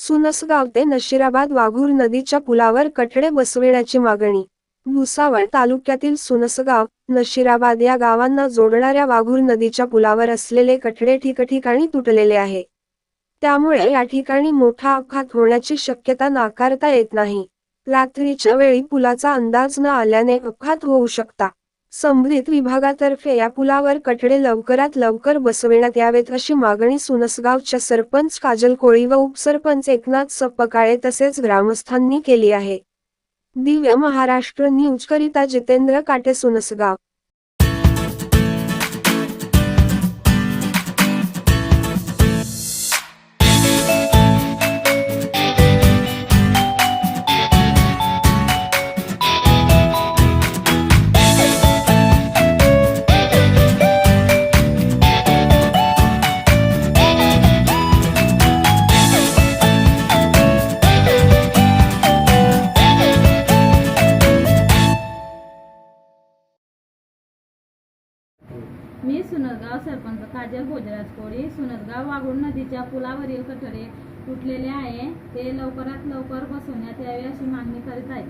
सुनसगाव ते नशिराबाद वाघूर नदीच्या पुलावर कठडे बसविण्याची मागणी. भुसावळ तालुक्यातील सुनसगाव नशिराबाद या गावांना जोडणाऱ्या वाघूर नदीच्या पुलावर असलेले कठडे ठिकठिकाणी तुटलेले आहे. त्यामुळे या ठिकाणी मोठा अपघात होण्याची शक्यता नाकारता येत नाही. रात्रीच्या वेळी पुलाचा अंदाज न आल्याने अपघात होऊ शकता. संबंधित विभागातर्फे या पुलावर कठडे लवकरात लवकर बसविण्यात यावेत अशी मागणी सुनसगावच्या सरपंच काजल कोळी व उपसरपंच एकनाथ सप्पकाळे तसेच ग्रामस्थांनी केली आहे. दिव्य महाराष्ट्र न्यूज करिता जितेंद्र काटे सुनसगाव. मी सुनदगाव सरपंच काजल भोजराज कोळी सुनदगाव वाघूण नदीच्या पुलावरील कठडे तुटलेले आहे. ते लवकरात लवकर बसवण्यात यावे अशी मागणी करीत आहे